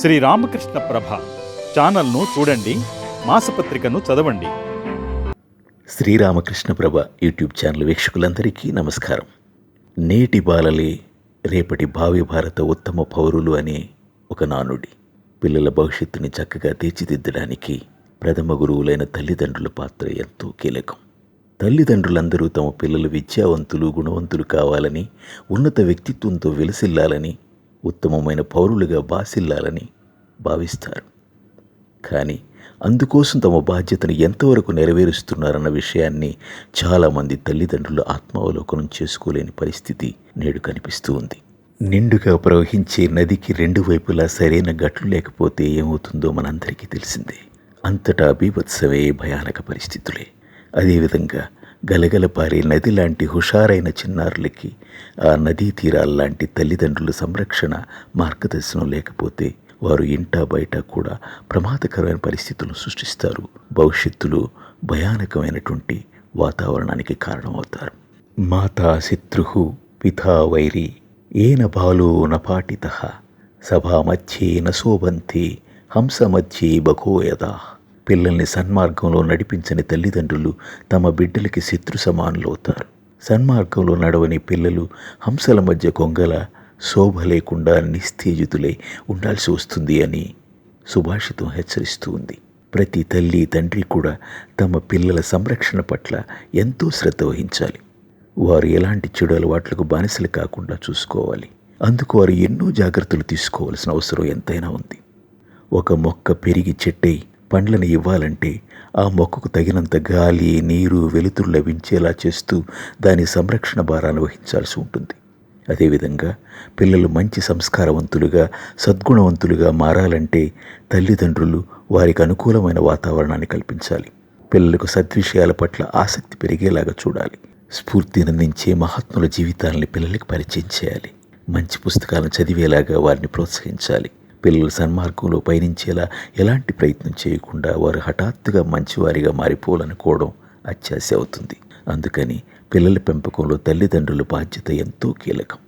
శ్రీ రామకృష్ణ ప్రభ ఛానల్ను చూడండి మాసపత్రికను చదవండి. శ్రీరామకృష్ణ ప్రభ యూట్యూబ్ ఛానల్ వీక్షకులందరికీ నమస్కారం. నేటి బాలలే రేపటి భావి భారత ఉత్తమ పౌరులు అనే ఒక నానుడి. పిల్లల భవిష్యత్తుని చక్కగా తీర్చిదిద్దడానికి ప్రథమ గురువులైన తల్లిదండ్రుల పాత్ర ఎంతో కీలకం. తల్లిదండ్రులందరూ తమ పిల్లలు విద్యావంతులు గుణవంతులు కావాలని ఉన్నత వ్యక్తిత్వంతో వెలిసిల్లాలని ఉత్తమమైన పౌరులుగా బాసిల్లాలని భావిస్తారు. కానీ అందుకోసం తమ బాధ్యతను ఎంతవరకు నెరవేరుస్తున్నారన్న విషయాన్ని చాలామంది తల్లిదండ్రులు ఆత్మావలోకనం చేసుకోలేని పరిస్థితి నేడు కనిపిస్తూ ఉంది నిండుగా ప్రవహించే నదికి రెండు వైపులా సరైన గట్లు లేకపోతే ఏమవుతుందో మనందరికీ తెలిసిందే. అంతటా బీభత్సమే భయానక పరిస్థితులే. అదేవిధంగా గలగలపారే నది లాంటి హుషారైన చిన్నారులకి ఆ నదీ తీరాల్లాంటి తల్లిదండ్రుల సంరక్షణ మార్గదర్శనం లేకపోతే వారు ఇంటా బయట కూడా ప్రమాదకరమైన పరిస్థితులను సృష్టిస్తారు. భవిష్యత్తులో భయానకమైనటువంటి వాతావరణానికి కారణమవుతారు. మాతా శత్రు పితా వైరి ఏన బాలో నపాటిత సభా మధ్యే నశోభంతి హంస మధ్యే బకోయదా పిల్లల్ని సన్మార్గంలో నడిపించని తల్లిదండ్రులు తమ బిడ్డలకి శత్రు సమానులవుతారు సన్మార్గంలో నడవని పిల్లలు హంసల మధ్య కొంగల శోభ లేకుండా నిస్తేజితులై ఉండాల్సి వస్తుంది అని సుభాషితం హెచ్చరిస్తూ ఉంది. ప్రతి తల్లి తండ్రి కూడా తమ పిల్లల సంరక్షణ పట్ల ఎంతో శ్రద్ధ వహించాలి. వారు ఎలాంటి చెడు అలవాట్లకు బానిసలు కాకుండా చూసుకోవాలి. అందుకు వారు ఎన్నో జాగ్రత్తలు తీసుకోవాల్సిన అవసరం ఎంతైనా ఉంది. ఒక మొక్క పెరిగి చెట్టై పండ్లను ఇవ్వాలంటే ఆ మొక్కకు తగినంత గాలి నీరు వెలుతురు లభించేలా చేస్తూ దాని సంరక్షణ భారాన్ని వహించాల్సి ఉంటుంది. అదేవిధంగా పిల్లలు మంచి సంస్కారవంతులుగా సద్గుణవంతులుగా మారాలంటే తల్లిదండ్రులు వారికి అనుకూలమైన వాతావరణాన్ని కల్పించాలి. పిల్లలకు సద్విషయాల పట్ల ఆసక్తి పెరిగేలాగా చూడాలి. స్ఫూర్తినందించే మహాత్ముల జీవితాలని పిల్లలకు పరిచయం చేయాలి. మంచి పుస్తకాలను చదివేలాగా వారిని ప్రోత్సహించాలి. పిల్లలు సన్మార్గంలో పయనించేలా ఎలాంటి ప్రయత్నం చేయకుండా వారు హఠాత్తుగా మంచివారిగా మారిపోవాలనుకోవడం అత్యాశ అవుతుంది అందుకని పిల్లల పెంపకంలో తల్లిదండ్రుల బాధ్యత ఎంతో కీలకం.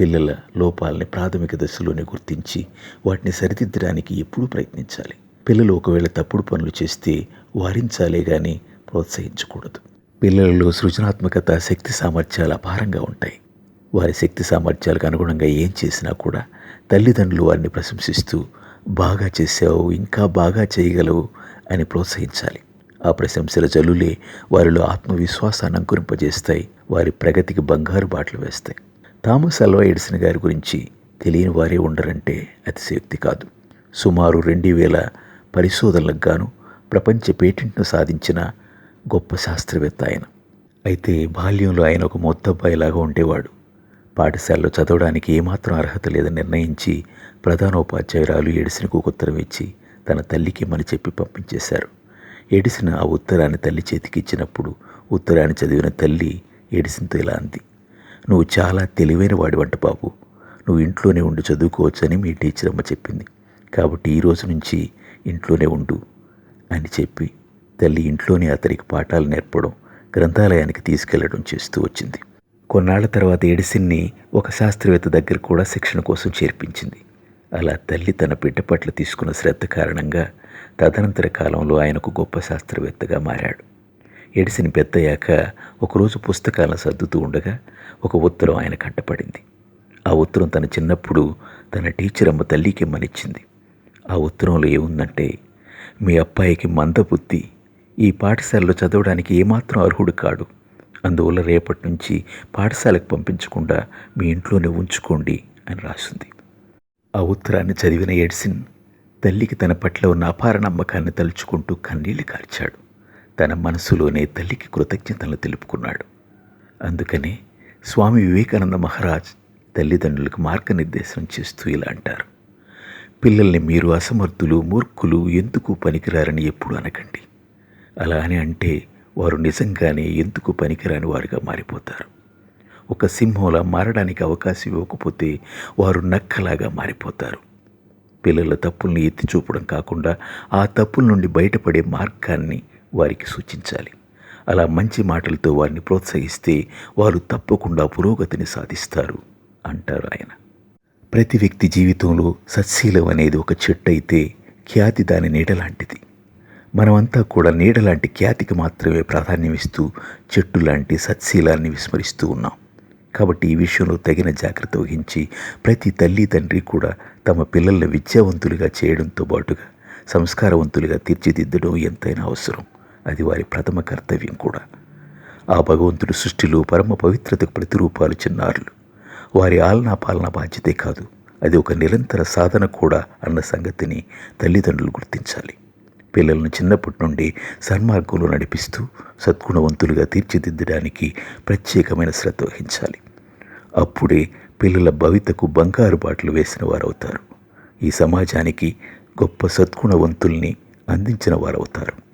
పిల్లల లోపాలని ప్రాథమిక దశలోనే గుర్తించి వాటిని సరిదిద్దడానికి ఎప్పుడూ ప్రయత్నించాలి. పిల్లలు ఒకవేళ తప్పుడు పనులు చేస్తే వారించాలే కానీ ప్రోత్సహించకూడదు. పిల్లలలో సృజనాత్మకత శక్తి సామర్థ్యాలు అపారంగా ఉంటాయి. వారి శక్తి సామర్థ్యాలకు అనుగుణంగా ఏం చేసినా కూడా తల్లిదండ్రులు వారిని ప్రశంసిస్తూ బాగా చేసావు ఇంకా బాగా చేయగలవు అని ప్రోత్సహించాలి. ఆ ప్రశంసల జల్లులే వారిలో ఆత్మవిశ్వాసాన్ని అంకురింపజేస్తాయి వారి ప్రగతికి బంగారు బాటలు వేస్తాయి. థామస్ అల్వా ఎడిసన్ గారి గురించి తెలియని వారే ఉండరంటే అతిశయోక్తి కాదు. సుమారు రెండు వేల పరిశోధనలకు గాను ప్రపంచ పేటెంట్ను సాధించిన గొప్ప శాస్త్రవేత్త ఆయన. అయితే బాల్యంలో ఆయన ఒక మొత్తబ్బాయిలాగా ఉండేవాడు. పాఠశాలలో చదవడానికి ఏమాత్రం అర్హత లేదని నిర్ణయించి ప్రధానోపాధ్యాయురాలు ఎడిసిన్కు ఒక ఉత్తరం ఇచ్చి తన తల్లికి మని చెప్పి పంపించేశారు. ఎడిసిన్ ఆ ఉత్తరాన్ని తల్లి చేతికిచ్చినప్పుడు ఉత్తరాన్ని చదివిన తల్లి ఎడిసిన్తో ఇలా అంది. నువ్వు చాలా తెలివైన వాడివంట బాబు. నువ్వు ఇంట్లోనే ఉండి చదువుకోవచ్చని మీ టీచర్ అమ్మ చెప్పింది. కాబట్టి ఈ రోజు నుంచి ఇంట్లోనే ఉండు అని చెప్పి తల్లి ఇంట్లోనే అతనికి పాఠాలు నేర్పడం గ్రంథాలయానికి తీసుకెళ్ళడం చేస్తూ వచ్చింది. కొన్నాళ్ళ తర్వాత ఎడిసిన్ని ఒక శాస్త్రవేత్త దగ్గర కూడా శిక్షణ కోసం చేర్పించింది. అలా తల్లి తన బిడ్డ పట్ల తీసుకున్న శ్రద్ధ కారణంగా తదనంతర కాలంలో ఆయనకు గొప్ప శాస్త్రవేత్తగా మారాడు. ఎడిసిన్ పెద్దయ్యాక ఒకరోజు పుస్తకాలను సర్దుతూ ఉండగా ఒక ఉత్తరం ఆయన కంటపడింది. ఆ ఉత్తరం తన చిన్నప్పుడు తన టీచర్ అమ్మ తల్లికి ఇమ్మనిచ్చింది. ఆ ఉత్తరంలో ఏముందంటే మీ అబ్బాయికి మందబుద్ధి. ఈ పాఠశాలలో చదవడానికి ఏమాత్రం అర్హుడు కాడు. అందువల్ల రేపటి నుంచి పాఠశాలకు పంపించకుండా మీ ఇంట్లోనే ఉంచుకోండి అని రాసింది. ఆ ఉత్తరాన్ని చదివిన ఎడ్సిన్ తల్లికి తన పట్ల ఉన్న అపార నమ్మకాన్ని తలుచుకుంటూ కన్నీళ్ళు కార్చాడు. తన మనసులోనే తల్లికి కృతజ్ఞతలు తెలుపుకున్నాడు. అందుకనే స్వామి వివేకానంద మహారాజ్ తల్లిదండ్రులకు మార్గనిర్దేశం చేస్తూ ఇలా అంటారు. పిల్లల్ని మీరు అసమర్థులు మూర్ఖులు ఎందుకు పనికిరారని ఎప్పుడు అనకండి. అలా అని అంటే వారు నిజంగానే ఎందుకు పనికిరాని వారుగా మారిపోతారు? ఒక సింహంలా మారడానికి అవకాశం ఇవ్వకపోతే వారు నక్కలాగా మారిపోతారు. పిల్లల తప్పుల్ని ఎత్తి చూపడం కాకుండా ఆ తప్పుల నుండి బయటపడే మార్గాన్ని వారికి సూచించాలి. అలా మంచి మాటలతో వారిని ప్రోత్సహిస్తే వారు తప్పకుండా పురోగతిని సాధిస్తారు అంటారు ఆయన. ప్రతి వ్యక్తి జీవితంలో సత్శీలం అనేది ఒక చెట్టు అయితే ఖ్యాతి దాని నీడ లాంటిది. మనమంతా కూడా నీడ లాంటి ఖ్యాతికి మాత్రమే ప్రాధాన్యం ఇస్తూ చెట్టు లాంటి సత్శీలాన్ని విస్మరిస్తూ ఉన్నాం. కాబట్టి ఈ విషయంలో తగిన జాగ్రత్త వహించి ప్రతి తల్లి తండ్రి కూడా తమ పిల్లలను విద్యావంతులుగా చేయడంతో పాటుగా సంస్కారవంతులుగా తీర్చిదిద్దడం ఎంతైనా అవసరం. అది వారి ప్రథమ కర్తవ్యం కూడా. ఆ భగవంతుడు సృష్టిలో పరమ పవిత్రతకు ప్రతిరూపాలు చిన్నారులు. వారి ఆలనా పాలన బాధ్యతే కాదు. అది ఒక నిరంతర సాధన కూడా అన్న సంగతిని తల్లిదండ్రులు గుర్తించాలి. పిల్లలను చిన్నప్పటి నుండి సన్మార్గంలో నడిపిస్తూ సద్గుణవంతులుగా తీర్చిదిద్దడానికి ప్రత్యేకమైన శ్రద్ధ వహించాలి. అప్పుడే పిల్లల భవితకు బంగారు బాటలు వేసిన వారవుతారు. ఈ సమాజానికి గొప్ప సద్గుణవంతుల్ని అందించిన వారవుతారు.